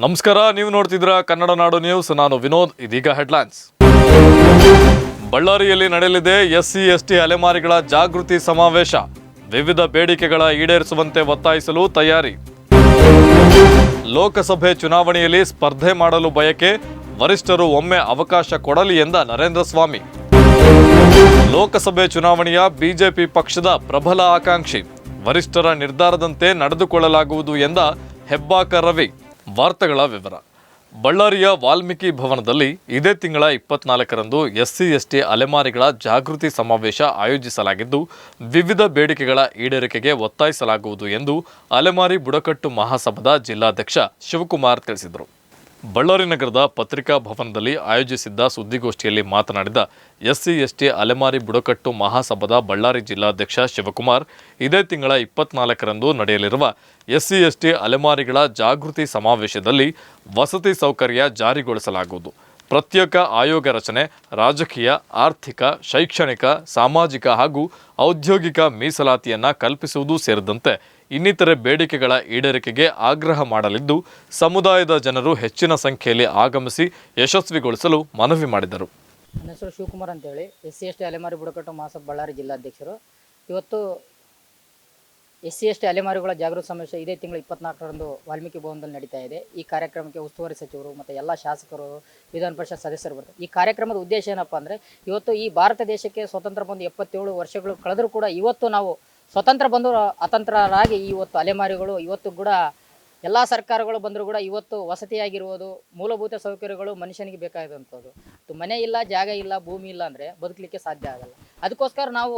ನಮಸ್ಕಾರ, ನೀವು ನೋಡ್ತಿದ್ರ ಕನ್ನಡ ನಾಡು ನ್ಯೂಸ್. ನಾನು ವಿನೋದ್, ಇದೀಗ ಹೆಡ್ಲೈನ್ಸ್. ಬಳ್ಳಾರಿಯಲ್ಲಿ ನಡೆಯಲಿದೆ ಎಸ್ಸಿ, ಎಸ್ಟಿ ಅಲೆಮಾರಿಗಳ ಜಾಗೃತಿ ಸಮಾವೇಶ. ವಿವಿಧ ಬೇಡಿಕೆಗಳ ಈಡೇರಿಸುವಂತೆ ಒತ್ತಾಯಿಸಲು ತಯಾರಿ. ಲೋಕಸಭೆ ಚುನಾವಣೆಯಲ್ಲಿ ಸ್ಪರ್ಧೆ ಮಾಡಲು ಬಯಕೆ, ವರಿಷ್ಠರು ಒಮ್ಮೆ ಅವಕಾಶ ಕೊಡಲಿ ಎಂದ ನರೇಂದ್ರ ಸ್ವಾಮಿ. ಲೋಕಸಭೆ ಚುನಾವಣೆಯ ಬಿಜೆಪಿ ಪಕ್ಷದ ಪ್ರಬಲ ಆಕಾಂಕ್ಷಿ. ವರಿಷ್ಠರ ನಿರ್ಧಾರದಂತೆ ನಡೆದುಕೊಳ್ಳಲಾಗುವುದು ಎಂದ ಹೆಬ್ಬಾಕ ರವಿ. ವಾರ್ತೆಗಳ ವಿವರ. ಬಳ್ಳಾರಿಯ ವಾಲ್ಮೀಕಿ ಭವನದಲ್ಲಿ ಇದೇ ತಿಂಗಳ ಇಪ್ಪತ್ನಾಲ್ಕರಂದು ಎಸ್ಸಿ, ಎಸ್ಟಿ ಅಲೆಮಾರಿಗಳ ಜಾಗೃತಿ ಸಮಾವೇಶ ಆಯೋಜಿಸಲಾಗಿದ್ದು, ವಿವಿಧ ಬೇಡಿಕೆಗಳ ಈಡೇರಿಕೆಗೆ ಒತ್ತಾಯಿಸಲಾಗುವುದು ಎಂದು ಅಲೆಮಾರಿ ಬುಡಕಟ್ಟು ಮಹಾಸಭಾದ ಜಿಲ್ಲಾಧ್ಯಕ್ಷ ಶಿವಕುಮಾರ್ ತಿಳಿಸಿದರು. ಬಳ್ಳಾರಿ ನಗರದ ಪತ್ರಿಕಾ ಭವನದಲ್ಲಿ ಆಯೋಜಿಸಿದ್ದ ಸುದ್ದಿಗೋಷ್ಠಿಯಲ್ಲಿ ಮಾತನಾಡಿದ ಎಸ್ಸಿ, ಎಸ್ಟಿ, ಅಲೆಮಾರಿ, ಬುಡಕಟ್ಟು ಮಹಾಸಭಾದ ಬಳ್ಳಾರಿ ಜಿಲ್ಲಾಧ್ಯಕ್ಷ ಶಿವಕುಮಾರ್, ಇದೇ ತಿಂಗಳ ಇಪ್ಪತ್ನಾಲ್ಕರಂದು ನಡೆಯಲಿರುವ ಎಸ್ಸಿ, ಎಸ್ಟಿ, ಅಲೆಮಾರಿಗಳ ಜಾಗೃತಿ ಸಮಾವೇಶದಲ್ಲಿ ವಸತಿ ಸೌಕರ್ಯ ಜಾರಿಗೊಳಿಸಲಾಗುವುದು. ಪ್ರತ್ಯೇಕ ಆಯೋಗ ರಚನೆ, ರಾಜಕೀಯ, ಆರ್ಥಿಕ, ಶೈಕ್ಷಣಿಕ, ಸಾಮಾಜಿಕ ಹಾಗೂ ಔದ್ಯೋಗಿಕ ಮೀಸಲಾತಿಯನ್ನು ಕಲ್ಪಿಸುವುದು ಸೇರಿದಂತೆ ಇನ್ನಿತರೆ ಬೇಡಿಕೆಗಳ ಈಡೇರಿಕೆಗೆ ಆಗ್ರಹ ಮಾಡಲಿದ್ದು, ಸಮುದಾಯದ ಜನರು ಹೆಚ್ಚಿನ ಸಂಖ್ಯೆಯಲ್ಲಿ ಆಗಮಿಸಿ ಯಶಸ್ವಿಗೊಳಿಸಲು ಮನವಿ ಮಾಡಿದರು. ನನ್ನ ಹೆಸರು ಶಿವಕುಮಾರ್ ಅಂತೇಳಿ. ಎಸ್ ಸಿ ಎಸ್ ಟಿ ಅಲೆಮಾರಿ ಬುಡಕಟ್ಟು ಮಹಾಸಭಾ ಬಳ್ಳಾರಿ ಜಿಲ್ಲಾಧ್ಯಕ್ಷರು. ಇವತ್ತು ಎಸ್ ಸಿ ಎಸ್ ಟಿ ಅಲೆಮಾರಿಗಳ ಜಾಗೃತಿ ಸಮಾವೇಶ ಇದೇ ತಿಂಗಳು ಇಪ್ಪತ್ನಾಲ್ಕರಂದು ವಾಲ್ಮೀಕಿ ಭವನದಲ್ಲಿ ನಡೀತಾ ಇದೆ. ಈ ಕಾರ್ಯಕ್ರಮಕ್ಕೆ ಉಸ್ತುವಾರಿ ಸಚಿವರು ಮತ್ತು ಎಲ್ಲ ಶಾಸಕರು, ವಿಧಾನ ಪರಿಷತ್ ಸದಸ್ಯರು ಬರ್ತಾರೆ. ಈ ಕಾರ್ಯಕ್ರಮದ ಉದ್ದೇಶ ಏನಪ್ಪ ಅಂದರೆ, ಇವತ್ತು ಈ ಭಾರತ ದೇಶಕ್ಕೆ ಸ್ವತಂತ್ರ ಬಂದು ಎಪ್ಪತ್ತೇಳು ವರ್ಷಗಳು ಕಳೆದರೂ ಕೂಡ ಇವತ್ತು ನಾವು ಸ್ವತಂತ್ರ ಬಂದು ಅತಂತ್ರರಾಗಿ ಇವತ್ತು ಅಲೆಮಾರಿಗಳು, ಇವತ್ತು ಕೂಡ ಎಲ್ಲ ಸರ್ಕಾರಗಳು ಬಂದರೂ ಕೂಡ ಇವತ್ತು ವಸತಿಯಾಗಿರುವುದು, ಮೂಲಭೂತ ಸೌಕರ್ಯಗಳು ಮನುಷ್ಯನಿಗೆ ಬೇಕಾದಂಥದ್ದು. ಮನೆ ಇಲ್ಲ, ಜಾಗ ಇಲ್ಲ, ಭೂಮಿ ಇಲ್ಲ ಅಂದರೆ ಬದುಕಲಿಕ್ಕೆ ಸಾಧ್ಯ ಆಗಲ್ಲ. ಅದಕ್ಕೋಸ್ಕರ ನಾವು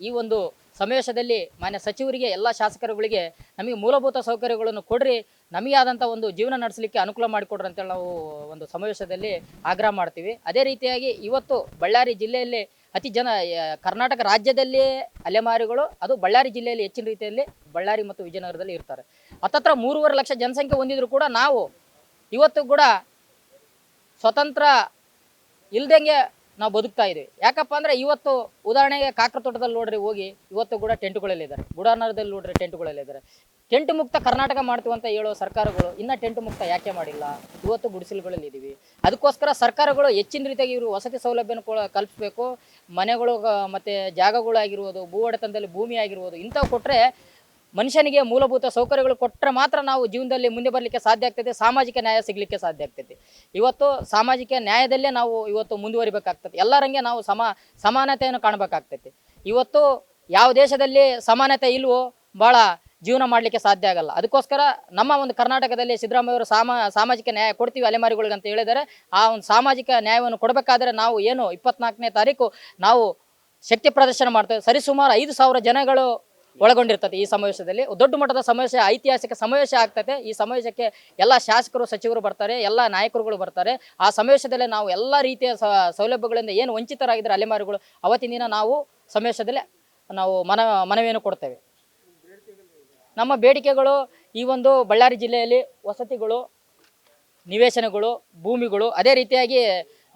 ಈ ಒಂದು ಸಮಾವೇಶದಲ್ಲಿ ಮಾನ್ಯ ಸಚಿವರಿಗೆ, ಎಲ್ಲ ಶಾಸಕರುಗಳಿಗೆ ನಮಗೆ ಮೂಲಭೂತ ಸೌಕರ್ಯಗಳನ್ನು ಕೊಡ್ರಿ, ನಮಗೆ ಆದಂಥ ಒಂದು ಜೀವನ ನಡೆಸಲಿಕ್ಕೆ ಅನುಕೂಲ ಮಾಡಿಕೊಡ್ರಿ ಅಂತೇಳಿ ನಾವು ಒಂದು ಸಮಾವೇಶದಲ್ಲಿ ಆಗ್ರಹ ಮಾಡ್ತೀವಿ. ಅದೇ ರೀತಿಯಾಗಿ ಇವತ್ತು ಬಳ್ಳಾರಿ ಜಿಲ್ಲೆಯಲ್ಲಿ ಅತಿ ಜನ ಕರ್ನಾಟಕ ರಾಜ್ಯದಲ್ಲಿಯೇ ಅಲೆಮಾರಿಗಳು, ಅದು ಬಳ್ಳಾರಿ ಜಿಲ್ಲೆಯಲ್ಲಿ ಹೆಚ್ಚಿನ ರೀತಿಯಲ್ಲಿ ಬಳ್ಳಾರಿ ಮತ್ತು ವಿಜಯನಗರದಲ್ಲಿ ಇರ್ತಾರೆ. ಹತ್ತತ್ರ ಮೂರುವರೆ ಲಕ್ಷ ಜನಸಂಖ್ಯೆ ಹೊಂದಿದ್ರು ಕೂಡ ನಾವು ಇವತ್ತು ಕೂಡ ಸ್ವತಂತ್ರ ಇಲ್ದಂಗೆ ನಾವು ಬದುಕ್ತಾ ಇದ್ದೀವಿ. ಯಾಕಪ್ಪ ಅಂದರೆ ಇವತ್ತು ಉದಾಹರಣೆಗೆ ಕಾಕ್ರ ತೋಟದಲ್ಲಿ ನೋಡ್ರಿ ಹೋಗಿ, ಇವತ್ತು ಕೂಡ ಟೆಂಟ್ಗಳಲ್ಲಿದ್ದಾರೆ ಬುಡಾನಗರದಲ್ಲಿ ನೋಡ್ರಿ ಟೆಂಟುಗಳಲ್ಲಿದ್ದಾರೆ ಟೆಂಟ್ ಮುಕ್ತ ಕರ್ನಾಟಕ ಮಾಡ್ತೀವಿ ಅಂತ ಹೇಳೋ ಸರ್ಕಾರಗಳು ಇನ್ನೂ ಟೆಂಟ್ ಮುಕ್ತ ಯಾಕೆ ಮಾಡಿಲ್ಲ? ಇವತ್ತು ಗುಡಿಸಲುಗಳಲ್ಲಿ ಇದ್ದೀವಿ ಅದಕ್ಕೋಸ್ಕರ ಸರ್ಕಾರಗಳು ಹೆಚ್ಚಿನ ರೀತಿಯಾಗಿ ಇವರು ವಸತಿ ಸೌಲಭ್ಯನ ಕಲ್ಪಿಸಬೇಕು. ಮನೆಗಳು ಮತ್ತೆ ಜಾಗಗಳು ಆಗಿರ್ಬೋದು ಭೂ ಒಡೆತನದಲ್ಲಿ ಭೂಮಿ ಆಗಿರ್ಬೋದು, ಇಂಥವು ಕೊಟ್ಟರೆ ಮನುಷ್ಯನಿಗೆ ಮೂಲಭೂತ ಸೌಕರ್ಯಗಳು ಕೊಟ್ಟರೆ ಮಾತ್ರ ನಾವು ಜೀವನದಲ್ಲಿ ಮುಂದೆ ಬರಲಿಕ್ಕೆ ಸಾಧ್ಯ ಆಗ್ತದೆ, ಸಾಮಾಜಿಕ ನ್ಯಾಯ ಸಿಗಲಿಕ್ಕೆ ಸಾಧ್ಯ ಆಗ್ತದೆ. ಇವತ್ತು ಸಾಮಾಜಿಕ ನ್ಯಾಯದಲ್ಲೇ ನಾವು ಇವತ್ತು ಮುಂದುವರಿಬೇಕಾಗ್ತದೆ. ಎಲ್ಲರಂಗೆ ನಾವು ಸಮ, ಸಮಾನತೆಯನ್ನು ಕಾಣಬೇಕಾಗ್ತೈತಿ ಇವತ್ತು ಯಾವ ದೇಶದಲ್ಲಿ ಸಮಾನತೆ ಇಲ್ವೋ, ಭಾಳ ಜೀವನ ಮಾಡಲಿಕ್ಕೆ ಸಾಧ್ಯ ಆಗಲ್ಲ. ಅದಕ್ಕೋಸ್ಕರ ನಮ್ಮ ಒಂದು ಕರ್ನಾಟಕದಲ್ಲಿ ಸಿದ್ದರಾಮಯ್ಯವರು ಸಾಮ, ಸಾಮಾಜಿಕ ನ್ಯಾಯ ಕೊಡ್ತೀವಿ ಅಲೆಮಾರಿಗಳಿಗೆ ಅಂತ ಹೇಳಿದರೆ, ಆ ಒಂದು ಸಾಮಾಜಿಕ ನ್ಯಾಯವನ್ನು ಕೊಡಬೇಕಾದ್ರೆ ನಾವು ಏನು ಇಪ್ಪತ್ನಾಲ್ಕನೇ ತಾರೀಕು ನಾವು ಶಕ್ತಿ ಪ್ರದರ್ಶನ ಮಾಡ್ತೇವೆ. ಸರಿಸುಮಾರು ಐದು ಸಾವಿರ ಜನಗಳು ಒಳಗೊಂಡಿರ್ತದೆ ಈ ಸಮಾವೇಶದಲ್ಲಿ. ದೊಡ್ಡ ಮಟ್ಟದ ಸಮಾವೇಶ, ಐತಿಹಾಸಿಕ ಸಮಾವೇಶ ಆಗ್ತದೆ. ಈ ಸಮಾವೇಶಕ್ಕೆ ಎಲ್ಲ ಶಾಸಕರು, ಸಚಿವರು ಬರ್ತಾರೆ, ಎಲ್ಲ ನಾಯಕರುಗಳು ಬರ್ತಾರೆ. ಆ ಸಮಾವೇಶದಲ್ಲಿ ನಾವು ಎಲ್ಲ ರೀತಿಯ ಸೌಲಭ್ಯಗಳಿಂದ ಏನು ವಂಚಿತರಾಗಿದ್ದಾರೆ ಅಲೆಮಾರಿಗಳು, ಅವತ್ತಿನ ದಿನ ನಾವು ಸಮಾವೇಶದಲ್ಲಿ ನಾವು ಮನ ಮನವಿಯನ್ನು ಕೊಡ್ತೇವೆ. ನಮ್ಮ ಬೇಡಿಕೆಗಳು ಈ ಒಂದು ಬಳ್ಳಾರಿ ಜಿಲ್ಲೆಯಲ್ಲಿ ವಸತಿಗಳು, ನಿವೇಶನಗಳು, ಭೂಮಿಗಳು, ಅದೇ ರೀತಿಯಾಗಿ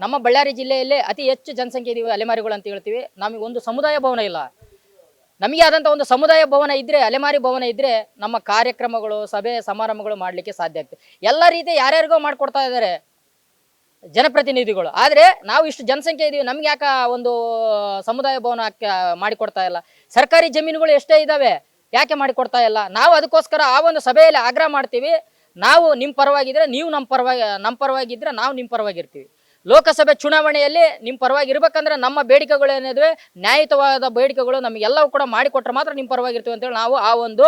ನಮ್ಮ ಬಳ್ಳಾರಿ ಜಿಲ್ಲೆಯಲ್ಲಿ ಅತಿ ಹೆಚ್ಚು ಜನಸಂಖ್ಯೆ ಇದೀವಿ, ಅಲೆಮಾರಿಗಳು ಅಂತ ಹೇಳ್ತೀವಿ. ನಮಗೆ ಒಂದು ಸಮುದಾಯ ಭವನ ಇಲ್ಲ. ನಮಗೆ ಆದಂಥ ಒಂದು ಸಮುದಾಯ ಭವನ ಇದ್ದರೆ ಅಲೆಮಾರಿ ಭವನ ಇದ್ದರೆ ನಮ್ಮ ಕಾರ್ಯಕ್ರಮಗಳು, ಸಭೆ, ಸಮಾರಂಭಗಳು ಮಾಡಲಿಕ್ಕೆ ಸಾಧ್ಯ ಆಗ್ತದೆ. ಎಲ್ಲ ರೀತಿ ಯಾರ್ಯಾರಿಗೋ ಮಾಡಿಕೊಡ್ತಾ ಇದ್ದಾರೆ ಜನಪ್ರತಿನಿಧಿಗಳು. ಆದರೆ ನಾವು ಇಷ್ಟು ಜನಸಂಖ್ಯೆ ಇದೀವಿ, ನಮ್ಗೆ ಯಾಕೆ ಒಂದು ಸಮುದಾಯ ಭವನ ಮಾಡಿಕೊಡ್ತಾ ಇಲ್ಲ? ಸರ್ಕಾರಿ ಜಮೀನುಗಳು ಎಷ್ಟೇ ಇದ್ದಾವೆ ಯಾಕೆ ಮಾಡಿಕೊಡ್ತಾ ಇಲ್ಲ? ನಾವು ಅದಕ್ಕೋಸ್ಕರ ಆ ಒಂದು ಸಭೆಯಲ್ಲಿ ಆಗ್ರಹ ಮಾಡ್ತೀವಿ. ನಾವು ನಿಮ್ಮ ಪರವಾಗಿದ್ದರೆ ನೀವು ನಮ್ಮ ಪರವಾಗಿ ನಮ್ಮ ಪರವಾಗಿದ್ದರೆ ನಾವು ನಿಮ್ಮ ಪರವಾಗಿರ್ತೀವಿ. ಲೋಕಸಭೆ ಚುನಾವಣೆಯಲ್ಲಿ ನಿಮ್ಮ ಪರವಾಗಿ ಇರಬೇಕಂದ್ರೆ ನಮ್ಮ ಬೇಡಿಕೆಗಳು ಏನಿದೆ ನ್ಯಾಯಯುತವಾದ ಬೇಡಿಕೆಗಳು ನಮಗೆಲ್ಲವೂ ಕೂಡ ಮಾಡಿಕೊಟ್ರೆ ಮಾತ್ರ ನಿಮ್ಮ ಪರವಾಗಿರ್ತೀವಿ ಅಂತೇಳಿ ನಾವು ಆ ಒಂದು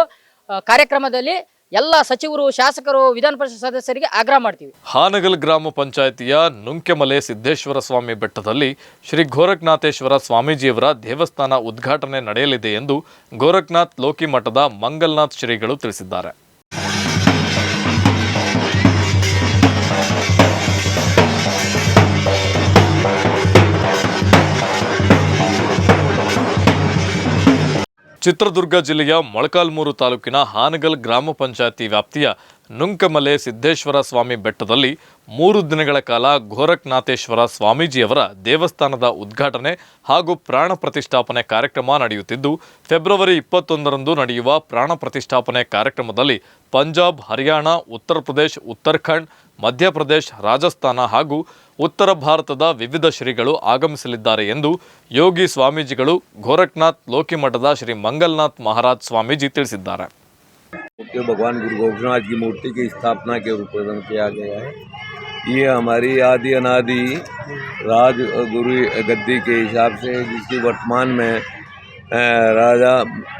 ಕಾರ್ಯಕ್ರಮದಲ್ಲಿ ಎಲ್ಲ ಸಚಿವರು, ಶಾಸಕರು ವಿಧಾನ ಪರಿಷತ್ ಸದಸ್ಯರಿಗೆ ಆಗ್ರಹ ಮಾಡ್ತೀವಿ. ಹಾನಗಲ್ ಗ್ರಾಮ ಪಂಚಾಯಿತಿಯ ನುಂಕೆಮಲೆ ಸಿದ್ದೇಶ್ವರ ಸ್ವಾಮಿ ಬೆಟ್ಟದಲ್ಲಿ ಶ್ರೀ ಗೋರಖ್ನಾಥೇಶ್ವರ ಸ್ವಾಮೀಜಿಯವರ ದೇವಸ್ಥಾನ ಉದ್ಘಾಟನೆ ನಡೆಯಲಿದೆ ಎಂದು ಗೋರಖ್ನಾಥ್ ಲೋಕಿಮಠದ ಮಂಗಲ್ನಾಥ್ ಶ್ರೀಗಳು ತಿಳಿಸಿದ್ದಾರೆ. ಚಿತ್ರದುರ್ಗ ಜಿಲ್ಲೆಯ ಮೊಳಕಾಲ್ಮೂರು ತಾಲೂಕಿನ ಹಾನಗಲ್ ಗ್ರಾಮ ಪಂಚಾಯತಿ ವ್ಯಾಪ್ತಿಯ ನುಂಕಮಲೆ ಸಿದ್ದೇಶ್ವರ ಸ್ವಾಮಿ ಬೆಟ್ಟದಲ್ಲಿ ಮೂರು ದಿನಗಳ ಕಾಲ ಘೋರಕ್ನಾಥೇಶ್ವರ ಸ್ವಾಮೀಜಿಯವರ ದೇವಸ್ಥಾನದ ಉದ್ಘಾಟನೆ ಹಾಗೂ ಪ್ರಾಣ ಪ್ರತಿಷ್ಠಾಪನೆ ಕಾರ್ಯಕ್ರಮ ನಡೆಯುತ್ತಿದ್ದು, ಫೆಬ್ರವರಿ ಇಪ್ಪತ್ತೊಂದರಂದು ನಡೆಯುವ ಪ್ರಾಣ ಪ್ರತಿಷ್ಠಾಪನೆ ಕಾರ್ಯಕ್ರಮದಲ್ಲಿ ಪಂಜಾಬ್, ಹರಿಯಾಣ, ಉತ್ತರ ಪ್ರದೇಶ್, ಉತ್ತರಾಖಂಡ್, ಮಧ್ಯಪ್ರದೇಶ್, ರಾಜಸ್ಥಾನ ಹಾಗೂ ಉತ್ತರ ಭಾರತದ ವಿವಿಧ ಶ್ರೀಗಳು ಆಗಮಿಸಲಿದ್ದಾರೆ ಎಂದು ಯೋಗಿ ಸ್ವಾಮೀಜಿಗಳು ಗೋರಖ್ನಾಥ್ ಲೋಕಿಮಠದ ಶ್ರೀ ಮಂಗಲ್ನಾಥ್ ಮಹಾರಾಜ್ ಸ್ವಾಮೀಜಿ ತಿಳಿಸಿದ್ದಾರೆ के भगवान गुरु गोरखनाथ की मूर्ति की स्थापना के रूपन किया गया है ये हमारी आदि अनादि राज गुरु गद्दी के हिसाब से जिसकी वर्तमान में अ, राजा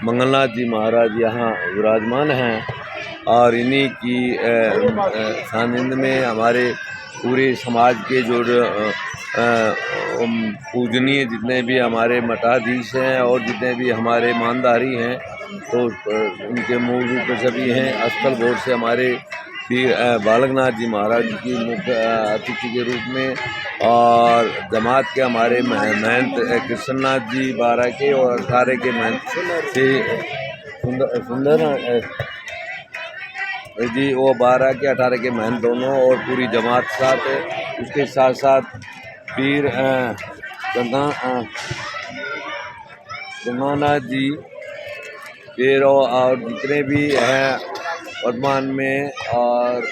मंगलनाथ जी महाराज यहाँ विराजमान हैं और इन्हीं की अ, अ, सानिध्य में हमारे पूरे समाज के जो पूजनीय जितने भी हमारे मठाधीश हैं और जितने भी हमारे ईमानदारी हैं तो उनके मूल रूप में सभी हैं। स्थल बोर्ड से हमारे बालकनाथ जी महाराज की मुख्य अतिथि के रूप में और जमात के हमारे महंत कृष्णनाथ जी बारह के और अठारह के महंत सुंदर सुंदर जी, वो बारह के, अठारह के महन दोनों और पूरी जमात साथ है उसके साथ साथ पीर गंगा जी पीर और जितने भी हैं वर्तमान में, और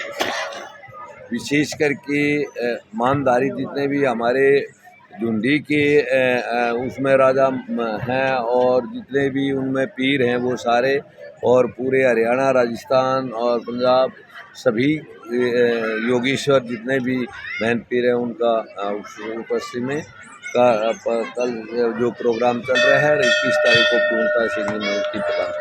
विशेष करके मानदारी जितने भी हमारे झुंडी के उसमें राजा हैं और जितने भी उनमें पीर हैं, वो सारे और पूरे हरियाणा राजस्थान और पंजाब सभी अ, योगेश्वर जितने भी बहन पीर हैं उनका अ, उस उपस्थिति में का अ, प- कल जो प्रोग्राम चल रहा है इक्कीस तारीख को पूर्णतः सिंह मूर्ति प्रदान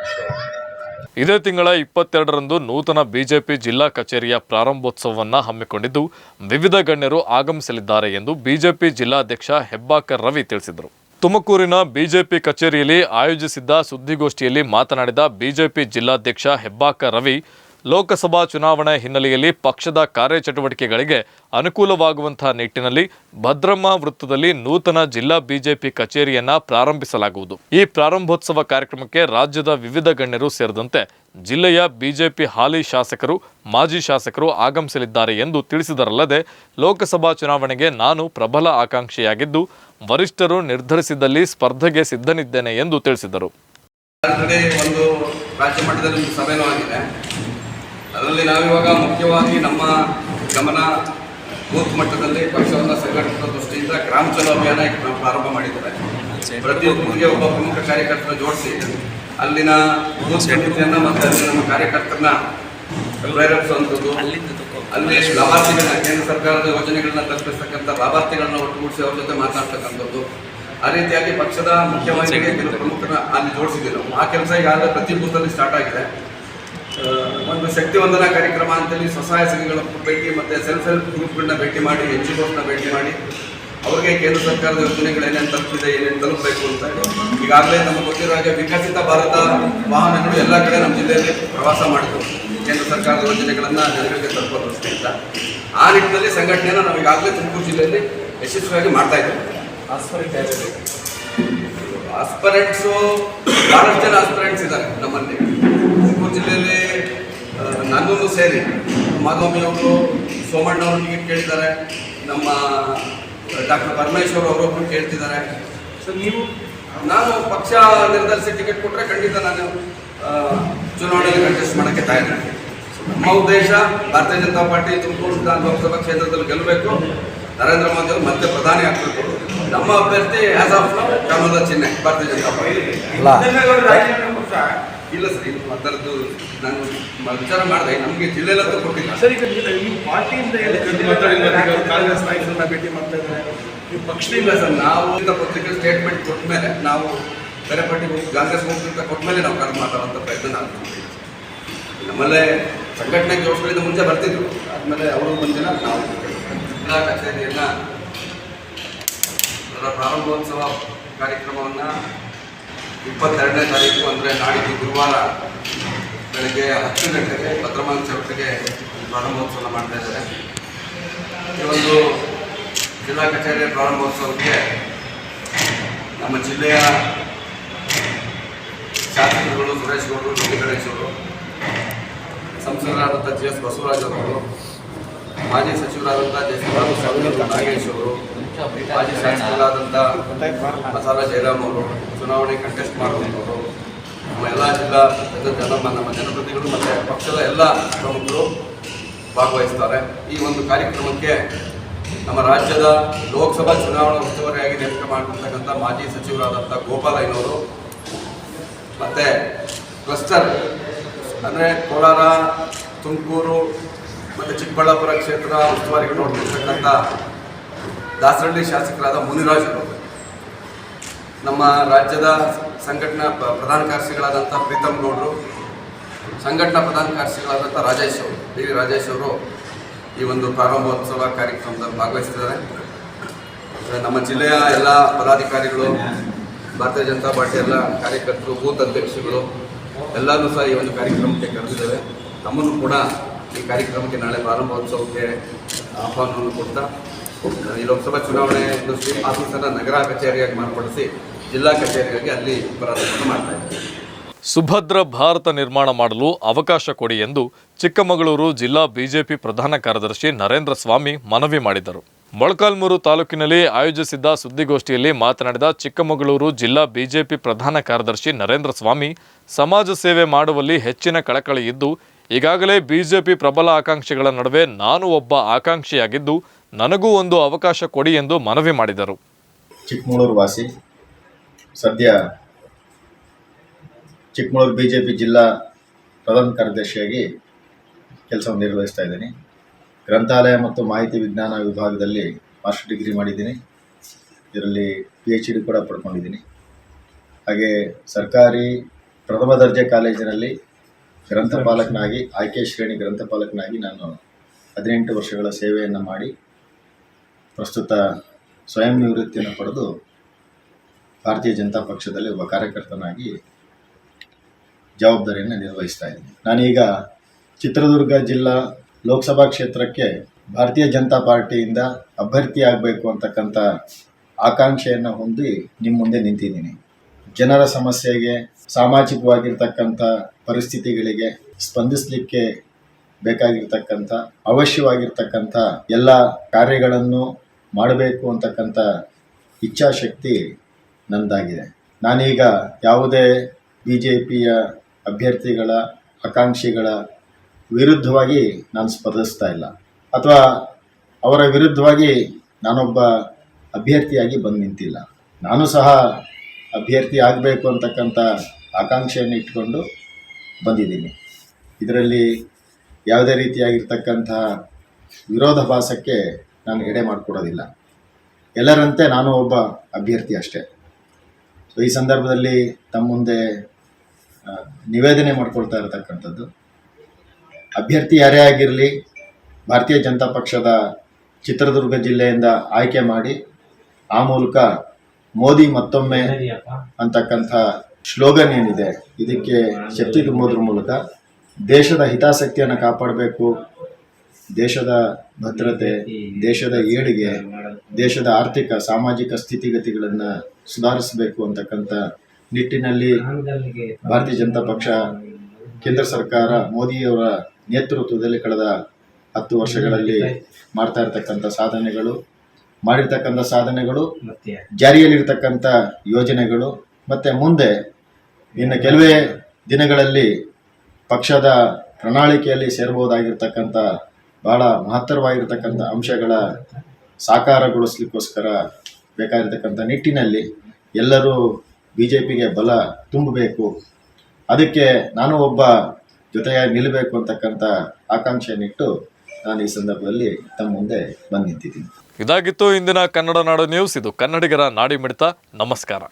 ಇದೇ ತಿಂಗಳ ಇಪ್ಪತ್ತೆರಡರಂದು ನೂತನ ಬಿಜೆಪಿ ಜಿಲ್ಲಾ ಕಚೇರಿಯ ಪ್ರಾರಂಭೋತ್ಸವವನ್ನು ಹಮ್ಮಿಕೊಂಡಿದ್ದು ವಿವಿಧ ಗಣ್ಯರು ಆಗಮಿಸಲಿದ್ದಾರೆ ಎಂದು ಬಿಜೆಪಿ ಜಿಲ್ಲಾಧ್ಯಕ್ಷ ಹೆಬ್ಬಾಕರ್ ರವಿ ತಿಳಿಸಿದರು ತುಮಕೂರಿನ ಬಿಜೆಪಿ ಕಚೇರಿಯಲ್ಲಿ ಆಯೋಜಿಸಿದ್ದ ಸುದ್ದಿಗೋಷ್ಠಿಯಲ್ಲಿ ಮಾತನಾಡಿದ ಬಿಜೆಪಿ ಜಿಲ್ಲಾಧ್ಯಕ್ಷ ಹೆಬ್ಬಾಕ ರವಿ ಲೋಕಸಭಾ ಚುನಾವಣೆ ಹಿನ್ನೆಲೆಯಲ್ಲಿ ಪಕ್ಷದ ಕಾರ್ಯಚಟುವಟಿಕೆಗಳಿಗೆ ಅನುಕೂಲವಾಗುವಂತಹ ನಿಟ್ಟಿನಲ್ಲಿ ಭದ್ರಮ್ಮ ವೃತ್ತದಲ್ಲಿ ನೂತನ ಜಿಲ್ಲಾ ಬಿಜೆಪಿ ಕಚೇರಿಯನ್ನ ಪ್ರಾರಂಭಿಸಲಾಗುವುದು. ಈ ಪ್ರಾರಂಭೋತ್ಸವ ಕಾರ್ಯಕ್ರಮಕ್ಕೆ ರಾಜ್ಯದ ವಿವಿಧ ಗಣ್ಯರು ಸೇರಿದಂತೆ ಜಿಲ್ಲೆಯ ಬಿಜೆಪಿ ಹಾಲಿ ಶಾಸಕರು, ಮಾಜಿ ಶಾಸಕರು ಆಗಮಿಸಲಿದ್ದಾರೆ ಎಂದು ತಿಳಿಸಿದರಲ್ಲದೆ, ಲೋಕಸಭಾ ಚುನಾವಣೆಗೆ ನಾನು ಪ್ರಬಲ ಆಕಾಂಕ್ಷಿಯಾಗಿದ್ದು, ವರಿಷ್ಠರು ನಿರ್ಧರಿಸಿದಲ್ಲಿ ಸ್ಪರ್ಧೆಗೆ ಸಿದ್ಧನಿದ್ದೇನೆ ಎಂದು ತಿಳಿಸಿದರು. ಒಂದು ರಾಜ್ಯ ಮಟ್ಟದಲ್ಲಿ ಸಭೆನೂ ಆಗಿದೆ. ಅದರಲ್ಲಿ ನಾವಿವಾಗ ಮುಖ್ಯವಾಗಿ ನಮ್ಮ ಗಮನ ಬೂತ್ ಮಟ್ಟದಲ್ಲಿ ಪಕ್ಷವನ್ನು ಸಂಘಟಿಸುವ ದೃಷ್ಟಿಯಿಂದ ಗ್ರಾಮ ಚಲೋ ಅಭಿಯಾನ ಪ್ರಾರಂಭ ಮಾಡಿದ್ದಾರೆ. ಪ್ರತಿಯೊಬ್ಬರಿಗೆ ಒಬ್ಬ ಪ್ರಮುಖ ಕಾರ್ಯಕರ್ತರ ಜೋಡಿಸಿ, ಅಲ್ಲಿನ ಬೂತ್ ಸಮಿತಿಯನ್ನು ಮತ್ತು ಅಲ್ಲಿನ ನಮ್ಮ ಕಾರ್ಯಕರ್ತರನ್ನ ಪ್ರೇರೇಪಿಸುವಂಥದ್ದು ಅಲ್ಲಿ ಲಾಭಾರ್ಥಿಗಳನ್ನ, ಕೇಂದ್ರ ಸರ್ಕಾರದ ಯೋಜನೆಗಳನ್ನ ತಲುಪಿಸ್ತಕ್ಕಂಥ ಲಾಭಾರ್ಥಿಗಳನ್ನ ಒಟ್ಟುಗೂಡಿಸಿ ಅವ್ರ ಜೊತೆ ಮಾತನಾಡ್ತಕ್ಕಂಥದ್ದು ಆ ರೀತಿಯಾಗಿ ಪಕ್ಷದ ಮುಖ್ಯವಾಹಿನಿಗೆ ಕೆಲವು ಪ್ರಮುಖರನ್ನ ಅಲ್ಲಿ ಜೋಡಿಸಿದ್ದೀವಿ ಆ ಕೆಲಸ ಈಗಾಗಲೇ ಪ್ರತಿ ಬೂತಲ್ಲಿ ಸ್ಟಾರ್ಟ್ ಆಗಿದೆ. ಒಂದು ಶಕ್ತಿ ವಂದನಾ ಕಾರ್ಯಕ್ರಮ ಅಂತೇಳಿ ಸ್ವಸಹಾಯ ಸಂಘಗಳ ಭೇಟಿ ಮತ್ತು ಸೆಲ್ಫ್ ಹೆಲ್ಪ್ ಗ್ರೂಪ್ಗಳನ್ನ ಭೇಟಿ ಮಾಡಿ ಎನ್ ಜಿ ಒಸ್ನ ಭೇಟಿ ಮಾಡಿ ಅವ್ರಿಗೆ ಕೇಂದ್ರ ಸರ್ಕಾರದ ಯೋಜನೆಗಳು ಏನೇನು ತಲುಪಿದೆ ಏನೇನು ತಲುಪಬೇಕು ಅಂತ ಈಗಾಗಲೇ ನಮಗೆ ಗೊತ್ತಿರೋ ಹಾಗೆ ವಿಕಸಿತ ಭಾರತ ವಾಹನಗಳು ಎಲ್ಲ ಕಡೆ ನಮ್ಮ ಜಿಲ್ಲೆಯಲ್ಲಿ ಪ್ರವಾಸ ಮಾಡಿದ್ರು. ಕೇಂದ್ರ ಸರ್ಕಾರದ ಯೋಜನೆಗಳನ್ನು ಜನಗಳಿಗೆ ತಲುಪೋ ಅಂತ ಆ ನಿಟ್ಟಿನಲ್ಲಿ ಸಂಘಟನೆಯನ್ನು ನಾವು ಈಗಾಗಲೇ ತುಮಕೂರು ಜಿಲ್ಲೆಯಲ್ಲಿ ಯಶಸ್ವಿಯಾಗಿ ಮಾಡ್ತಾ ಇದ್ದೇವೆ. ಆಸ್ಪರೆಂಟ್ಸು ಭಾಳಷ್ಟು ಜನ ಆಸ್ಪರೆಂಟ್ಸ್ ಇದ್ದಾರೆ ನಮ್ಮಲ್ಲಿ. ತುಮಕೂರು ಜಿಲ್ಲೆಯಲ್ಲಿ ನನ್ನನ್ನು ಸೇರಿ ಮಾಧವಮಿ ಸೋಮಣ್ಣವರು ಟಿಕೆಟ್ ಕೇಳಿದ್ದಾರೆ. ನಮ್ಮ ಡಾಕ್ಟರ್ ಪರಮೇಶ್ವರ್ ಅವರೊಬ್ಬರು ಕೇಳ್ತಿದ್ದಾರೆ. ಸೊ ನೀವು, ನಾನು ಪಕ್ಷ ನಿರ್ಧರಿಸಿ ಟಿಕೆಟ್ ಕೊಟ್ಟರೆ ಖಂಡಿತ ನಾನು ಚುನಾವಣೆಯಲ್ಲಿ ಕಂಟೆಸ್ಟ್ ಮಾಡೋಕ್ಕೆ ತಯಾರಿ ನಮ್ಮ ಉದ್ದೇಶ ಭಾರತೀಯ ಜನತಾ ಪಾರ್ಟಿ ತುಮಕೂರು ಲೋಕಸಭಾ ಕ್ಷೇತ್ರದಲ್ಲಿ ಗೆಲ್ಲಬೇಕು. ನರೇಂದ್ರ ಮೋದಿ ಅವರು ಮತ್ತೆ ಪ್ರಧಾನಿ ಆಗಬೇಕು. ನಮ್ಮ ಅಭ್ಯರ್ಥಿ ಆಸ್ ಆಫ್ ಕಮಲದ ಚಿಹ್ನೆ ಭಾರತೀಯ ಜನತಾ ಪಾರ್ಟಿ. ಇಲ್ಲ ಸರ್ ಇದು ಆ ಥರದ್ದು ನಾನು ವಿಚಾರ ಮಾಡಿದೆ. ನಮಗೆ ಜಿಲ್ಲೆಯಲ್ಲಂತೂ ಕೊಟ್ಟಿಲ್ಲ. ಸರ್ ಈಗ ನೀವು- ಪಾರ್ಟಿಯಿಂದ ಕಾಂಗ್ರೆಸ್ ನಾಯಕರನ್ನ ಭೇಟಿ ಮಾಡ್ತಾ ಇದ್ದಾರೆ? ನೀವು ಪಕ್ಷ ಇಲ್ಲ ಸರ್. ನಾವು ಇಂಥ ಪತ್ರಿಕೆ ಸ್ಟೇಟ್ಮೆಂಟ್ ಕೊಟ್ಟ ಮೇಲೆ ನಾವು ಬೇರೆ ಪಾರ್ಟಿ ಕಾಂಗ್ರೆಸ್ ಹೋಗ್ತಿಂತ ಕೊಟ್ಟ ಮೇಲೆ ನಾವು ಕರ್ ಮಾತಾಡುವಂಥ ಪ್ರಯತ್ನ ನಾವು ಮಾಡ್ತೀವಿ. ನಮ್ಮಲ್ಲೇ ಸಂಘಟನೆ ಜೋಡಿಸ್ಗಳಿಂದ ಮುಂಚೆ ಬರ್ತಿದ್ರು. ಆದಮೇಲೆ ಅವರು ಬಂದಿಲ್ಲ ನಾವು ಜಿಲ್ಲಾ ಕಚೇರಿಯನ್ನು ಅದರ ಪ್ರಾರಂಭೋತ್ಸವ ಕಾರ್ಯಕ್ರಮವನ್ನು ಇಪ್ಪತ್ತೆರಡನೇ ತಾರೀಕು ಅಂದರೆ ನಾಡಿದ್ದು ಗುರುವಾರ ಬೆಳಗ್ಗೆ ಹತ್ತು ಗಂಟೆಗೆ ಭದ್ರಮಾನ ಚೌಟಿಗೆ ಪ್ರಾರಂಭೋತ್ಸವ ಮಾಡ್ತಾ ಇದ್ದಾರೆ. ಈ ಜಿಲ್ಲಾ ಕಚೇರಿಯ ಪ್ರಾರಂಭೋತ್ಸವಕ್ಕೆ ನಮ್ಮ ಜಿಲ್ಲೆಯ ಶಾಸಕರುಗಳು ಸುರೇಶ್ ಗೌಡರು, ಗಣೇಶ್ ಅವರು ಸಂಸದರಾದಂಥ ಜಿ ಎಸ್ ಬಸವರಾಜ್ ಅವರು ಮಾಜಿ ಸಚಿವರಾದಂಥ ಜಯಸುಭಾಷ್ ನಾಗೇಶ್ ಅವರು, ಮಾಜಿ ಶಾಸಕರಾದಂಥ ಮಸಾಲ ಜಯರಾಮ್ ಅವರು, ಚುನಾವಣೆ ಕಂಟೆಸ್ಟ್ ಮಾಡುವಂಥವರು ನಮ್ಮ ಎಲ್ಲ ಜಿಲ್ಲಾ ಜನ ನಮ್ಮ ಜನಪ್ರತಿನಿಧಿಗಳು ಮತ್ತು ಪಕ್ಷದ ಎಲ್ಲ ಪ್ರಮುಖರು ಭಾಗವಹಿಸ್ತಾರೆ. ಈ ಒಂದು ಕಾರ್ಯಕ್ರಮಕ್ಕೆ ನಮ್ಮ ರಾಜ್ಯದ ಲೋಕಸಭಾ ಚುನಾವಣಾ ಉಸ್ತುವಾರಿಯಾಗಿ ನೇಮಕ ಮಾಡಿರ್ತಕ್ಕಂಥ ಮಾಜಿ ಸಚಿವರಾದಂಥ ಗೋಪಾಲಯ್ಯನವರು ಮತ್ತು ಕ್ಲಸ್ಟರ್ ಅಂದರೆ ಕೋಲಾರ, ತುಮಕೂರು ಮತ್ತು ಚಿಕ್ಕಬಳ್ಳಾಪುರ ಕ್ಷೇತ್ರ ಉಸ್ತುವಾರಿಗೆ ನೋಡ್ತಿರ್ತಕ್ಕಂಥ ದಾಸರಳ್ಳಿ ಶಾಸಕರಾದ ಮುನಿರಾಜ್ ಅವರು ನಮ್ಮ ರಾಜ್ಯದ ಸಂಘಟನಾ ಪ್ರಧಾನ ಕಾರ್ಯದರ್ಶಿಗಳಾದಂಥ ಪ್ರೀತಮ್ ಗೌಡರು, ಸಂಘಟನಾ ಪ್ರಧಾನ ಕಾರ್ಯದರ್ಶಿಗಳಾದಂಥ ರಾಜೇಶ್ ಅವರು, ಡಿ ವಿ ರಾಜೇಶ್ ಅವರು ಈ ಒಂದು ಪ್ರಾರಂಭೋತ್ಸವ ಕಾರ್ಯಕ್ರಮದಲ್ಲಿ ಭಾಗವಹಿಸ್ತಿದ್ದಾರೆ. ನಮ್ಮ ಜಿಲ್ಲೆಯ ಎಲ್ಲ ಪದಾಧಿಕಾರಿಗಳು, ಭಾರತೀಯ ಜನತಾ ಪಾರ್ಟಿ ಎಲ್ಲ ಕಾರ್ಯಕರ್ತರು, ಬೂತ್ ಅಧ್ಯಕ್ಷಗಳು ಎಲ್ಲರೂ ಸಹ ಈ ಒಂದು ಕಾರ್ಯಕ್ರಮಕ್ಕೆ ಕರೆದಿದ್ದೇವೆ ತಮ್ಮನ್ನು ಕೂಡ ಈ ಕಾರ್ಯಕ್ರಮಕ್ಕೆ ನಾಳೆ ಪ್ರಾರಂಭೋತ್ಸವಕ್ಕೆ ಆಹ್ವಾನವನ್ನು ಕೊಡ್ತಾ, ಈ ಲೋಕಸಭಾ ಚುನಾವಣೆ ದೃಷ್ಟಿ ಆಫೀಸನ್ನು ನಗರ ಕಚೇರಿಯಾಗಿ ಮಾರ್ಪಡಿಸಿ ಜಿಲ್ಲಾ ಕಚೇರಿಯಾಗಿ ಅಲ್ಲಿ ಪ್ರಾರಂಭವನ್ನು ಮಾಡ್ತಾ ಸುಭದ್ರ ಭಾರತ ನಿರ್ಮಾಣ ಮಾಡಲು ಅವಕಾಶ ಕೊಡಿ ಎಂದು ಚಿಕ್ಕಮಗಳೂರು ಜಿಲ್ಲಾ ಬಿಜೆಪಿ ಪ್ರಧಾನ ಕಾರ್ಯದರ್ಶಿ ನರೇಂದ್ರ ಸ್ವಾಮಿ ಮನವಿ ಮಾಡಿದರು. ಮೊಳಕಾಲ್ಮೂರು ತಾಲೂಕಿನಲ್ಲಿ ಆಯೋಜಿಸಿದ್ದ ಸುದ್ದಿಗೋಷ್ಠಿಯಲ್ಲಿ ಮಾತನಾಡಿದ ಚಿಕ್ಕಮಗಳೂರು ಜಿಲ್ಲಾ ಬಿಜೆಪಿ ಪ್ರಧಾನ ಕಾರ್ಯದರ್ಶಿ ನರೇಂದ್ರ ಸ್ವಾಮಿ, ಸಮಾಜ ಸೇವೆ ಮಾಡುವಲ್ಲಿ ಹೆಚ್ಚಿನ ಕಳಕಳಿ ಇದ್ದು ಈಗಾಗಲೇ ಬಿಜೆಪಿ ಪ್ರಬಲ ಆಕಾಂಕ್ಷಿಗಳ ನಡುವೆ ನಾನು ಒಬ್ಬ ಆಕಾಂಕ್ಷಿಯಾಗಿದ್ದು ನನಗೂ ಒಂದು ಅವಕಾಶ ಕೊಡಿ ಎಂದು ಮನವಿ ಮಾಡಿದರು. ಚಿಕ್ಕಮಗಳೂರು ವಾಸಿ, ಸದ್ಯ ಚಿಕ್ಕಮಗಳೂರು ಬಿ ಜೆ ಪಿ ಜಿಲ್ಲಾ ಪ್ರಧಾನ ಕಾರ್ಯದರ್ಶಿಯಾಗಿ ಕೆಲಸವನ್ನು ನಿರ್ವಹಿಸ್ತಾ ಇದ್ದೀನಿ. ಗ್ರಂಥಾಲಯ ಮತ್ತು ಮಾಹಿತಿ ವಿಜ್ಞಾನ ವಿಭಾಗದಲ್ಲಿ ಮಾಸ್ಟರ್ ಡಿಗ್ರಿ ಮಾಡಿದ್ದೀನಿ. ಇದರಲ್ಲಿ ಪಿ ಎಚ್ ಡಿ ಕೂಡ ಪಡ್ಕೊಂಡಿದ್ದೀನಿ. ಹಾಗೆ ಸರ್ಕಾರಿ ಪ್ರಥಮ ದರ್ಜೆ ಕಾಲೇಜಿನಲ್ಲಿ ಗ್ರಂಥಪಾಲಕನಾಗಿ, ಆಯ್ಕೆ ಶ್ರೇಣಿ ಗ್ರಂಥಪಾಲಕನಾಗಿ ನಾನು ಹದಿನೆಂಟು ವರ್ಷಗಳ ಸೇವೆಯನ್ನು ಮಾಡಿ ಪ್ರಸ್ತುತ ಸ್ವಯಂ ನಿವೃತ್ತಿಯನ್ನು ಪಡೆದು ಭಾರತೀಯ ಜನತಾ ಪಕ್ಷದಲ್ಲಿ ಒಬ್ಬ ಕಾರ್ಯಕರ್ತನಾಗಿ ಜವಾಬ್ದಾರಿಯನ್ನು ನಿರ್ವಹಿಸ್ತಾ ಇದ್ದೀನಿ. ನಾನೀಗ ಚಿತ್ರದುರ್ಗ ಜಿಲ್ಲಾ ಲೋಕಸಭಾ ಕ್ಷೇತ್ರಕ್ಕೆ ಭಾರತೀಯ ಜನತಾ ಪಾರ್ಟಿಯಿಂದ ಅಭ್ಯರ್ಥಿಯಾಗಬೇಕು ಅಂತಕ್ಕಂಥ ಆಕಾಂಕ್ಷೆಯನ್ನು ಹೊಂದಿ ನಿಮ್ಮ ಮುಂದೆ ನಿಂತಿದ್ದೀನಿ. ಜನರ ಸಮಸ್ಯೆಗೆ ಸಾಮಾಜಿಕವಾಗಿರ್ತಕ್ಕಂಥ ಪರಿಸ್ಥಿತಿಗಳಿಗೆ ಸ್ಪಂದಿಸಲಿಕ್ಕೆ ಬೇಕಾಗಿರ್ತಕ್ಕಂಥ, ಅವಶ್ಯವಾಗಿರ್ತಕ್ಕಂಥ ಎಲ್ಲ ಕಾರ್ಯಗಳನ್ನು ಮಾಡಬೇಕು ಅಂತಕ್ಕಂಥ ಇಚ್ಛಾಶಕ್ತಿ ನನ್ನದಾಗಿದೆ ನಾನೀಗ ಯಾವುದೇ ಬಿ ಜೆ ಪಿಯ ಅಭ್ಯರ್ಥಿಗಳ ಆಕಾಂಕ್ಷಿಗಳ ವಿರುದ್ಧವಾಗಿ ನಾನು ಸ್ಪರ್ಧಿಸ್ತಾ ಇಲ್ಲ. ಅಥವಾ ಅವರ ವಿರುದ್ಧವಾಗಿ ನಾನೊಬ್ಬ ಅಭ್ಯರ್ಥಿಯಾಗಿ ಬಂದು ನಿಂತಿಲ್ಲ. ನಾನು ಸಹ ಅಭ್ಯರ್ಥಿ ಆಗಬೇಕು ಅಂತಕ್ಕಂಥ ಆಕಾಂಕ್ಷೆಯನ್ನು ಇಟ್ಕೊಂಡು ಬಂದಿದ್ದೀನಿ. ಇದರಲ್ಲಿ ಯಾವುದೇ ರೀತಿಯಾಗಿರ್ತಕ್ಕಂತಹ ವಿರೋಧ ಭಾಸಕ್ಕೆ ನಾನು ಎಡೆ ಮಾಡಿಕೊಡೋದಿಲ್ಲ. ಎಲ್ಲರಂತೆ ನಾನು ಒಬ್ಬ ಅಭ್ಯರ್ಥಿ ಅಷ್ಟೇ. ಸೊ ಈ ಸಂದರ್ಭದಲ್ಲಿ ತಮ್ಮ ಮುಂದೆ ನಿವೇದನೆ ಮಾಡ್ಕೊಳ್ತಾ ಇರತಕ್ಕಂಥದ್ದು. ಅಭ್ಯರ್ಥಿ ಯಾರೇ ಆಗಿರಲಿ, ಭಾರತೀಯ ಜನತಾ ಪಕ್ಷದ ಚಿತ್ರದುರ್ಗ ಜಿಲ್ಲೆಯಿಂದ ಆಯ್ಕೆ ಮಾಡಿ ಆ ಮೂಲಕ ಮೋದಿ ಮತ್ತೊಮ್ಮೆ ಅಂತಕ್ಕಂಥ ಶ್ಲೋಗನ್ ಏನಿದೆ ಇದಕ್ಕೆ ಶಕ್ತಿ ತುಂಬೋದ್ರ ಮೂಲಕ ದೇಶದ ಹಿತಾಸಕ್ತಿಯನ್ನು ಕಾಪಾಡಬೇಕು ದೇಶದ ಭದ್ರತೆ ದೇಶದ ಏಳಿಗೆ ದೇಶದ ಆರ್ಥಿಕ ಸಾಮಾಜಿಕ ಸ್ಥಿತಿಗತಿಗಳನ್ನು ಸುಧಾರಿಸಬೇಕು ಅಂತಕ್ಕಂಥ ನಿಟ್ಟಿನಲ್ಲಿ ಭಾರತೀಯ ಜನತಾ ಪಕ್ಷ ಕೇಂದ್ರ ಸರ್ಕಾರ ಮೋದಿಯವರ ನೇತೃತ್ವದಲ್ಲಿ ಕಳೆದ ಹತ್ತು ವರ್ಷಗಳಲ್ಲಿ ಮಾಡ್ತಾ ಇರತಕ್ಕಂಥ ಸಾಧನೆಗಳು. ಮಾಡಿರ್ತಕ್ಕಂಥ ಸಾಧನೆಗಳು ಜಾರಿಯಲ್ಲಿರ್ತಕ್ಕಂಥ ಯೋಜನೆಗಳು ಮತ್ತು ಮುಂದೆ ಇನ್ನು ಕೆಲವೇ ದಿನಗಳಲ್ಲಿ ಪಕ್ಷದ ಪ್ರಣಾಳಿಕೆಯಲ್ಲಿ ಸೇರ್ಬೋದಾಗಿರ್ತಕ್ಕಂಥ ಬಹಳ ಮಹತ್ತರವಾಗಿರ್ತಕ್ಕಂಥ ಅಂಶಗಳ ಸಾಕಾರಗೊಳಿಸ್ಲಿಕ್ಕೋಸ್ಕರ ಬೇಕಾಗಿರ್ತಕ್ಕಂಥ ನಿಟ್ಟಿನಲ್ಲಿ ಎಲ್ಲರೂ ಬಿ ಜೆ ಪಿಗೆ ಬಲ ತುಂಬಬೇಕು. ಅದಕ್ಕೆ ನಾನು ಒಬ್ಬ ಜೊತೆಯಾಗಿ ನಿಲ್ಲಬೇಕು ಅಂತಕ್ಕಂಥ ಆಕಾಂಕ್ಷೆಯನ್ನಿಟ್ಟು ನಾನು ಈ ಸಂದರ್ಭದಲ್ಲಿ ತಮ್ಮ ಮುಂದೆ ಬಂದು ನಿಂತಿದ್ದೀನಿ. ಇದಾಗಿತ್ತು ಇಂದಿನ ಕನ್ನಡ ನಾಡು ನ್ಯೂಸ್. ಇದು ಕನ್ನಡಿಗರ ನಾಡಿ ಮಿಡಿತ. ನಮಸ್ಕಾರ.